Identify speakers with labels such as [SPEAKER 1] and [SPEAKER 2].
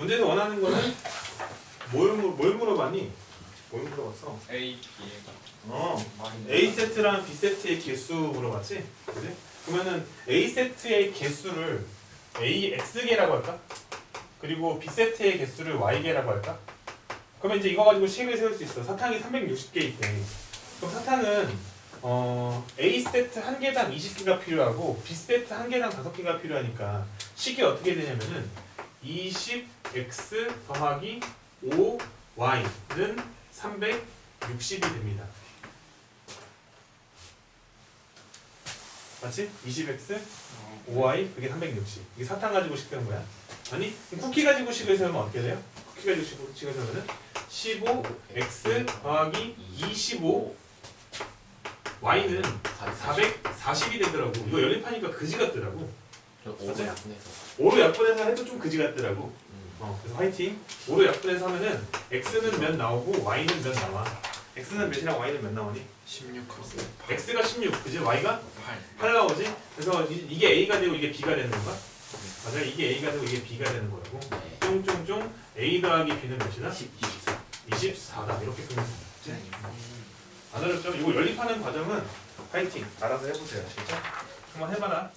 [SPEAKER 1] 문제에서 원하는 거는 뭘, 물- 뭘 물어봤니? 뭘 물어봤어?
[SPEAKER 2] A, B
[SPEAKER 1] 어, A 세트랑 B 세트의 개수 물어봤지? 그지? 그러면은 A 세트의 개수를 A X 개라고 할까? 그리고 B 세트의 개수를 Y 개라고 할까? 그러면 이제 이거 가지고 식을 세울 수 있어. 사탕이 360개 있대. 그럼 사탕은 어, A 세트 한 개당 20개가 필요하고 B 세트 한 개당 5개가 필요하니까 식이 어떻게 되냐면은 20x 더하기 5y는 360이 됩니다. 맞지? 20x, 5y, 그게 360. 이게 사탕 가지고 식 세운 거야. 아니, 쿠키 가지고 식을 세우면 어떻게 돼요? 쿠키 가지고 식을, 식을 세우면은 15x 더하기 25 y는 440이 되더라고. 이거 연립하니까 그지 같더라고.
[SPEAKER 3] 저
[SPEAKER 1] 맞아요?
[SPEAKER 3] 5로 약분해서
[SPEAKER 1] 5로 약분해서 해도 좀 그지 같더라고.
[SPEAKER 3] 음.
[SPEAKER 1] 어, 그래서 화이팅. 5로 약분해서 하면은 x는 몇 나오고 y는 몇 나와. x는 몇이랑 y는 몇 나오니?
[SPEAKER 2] 16 커스
[SPEAKER 1] x가 16, 그지? y가
[SPEAKER 2] 8
[SPEAKER 1] 8 나오지? 그래서 이, 이게 a가 되고 이게 b가 되는 건가? 맞아, 이게 a가 되고 이게 b가 되는 거라고.
[SPEAKER 3] 네.
[SPEAKER 1] 쫑쫑쫑 a 더하기 b는 몇이다?
[SPEAKER 3] 24
[SPEAKER 1] 24다. 이렇게 풀면 되지? 안 어렵죠? 이거 연립하는 과정은 화이팅. 알아서 해보세요. 진짜. 한번 해봐라.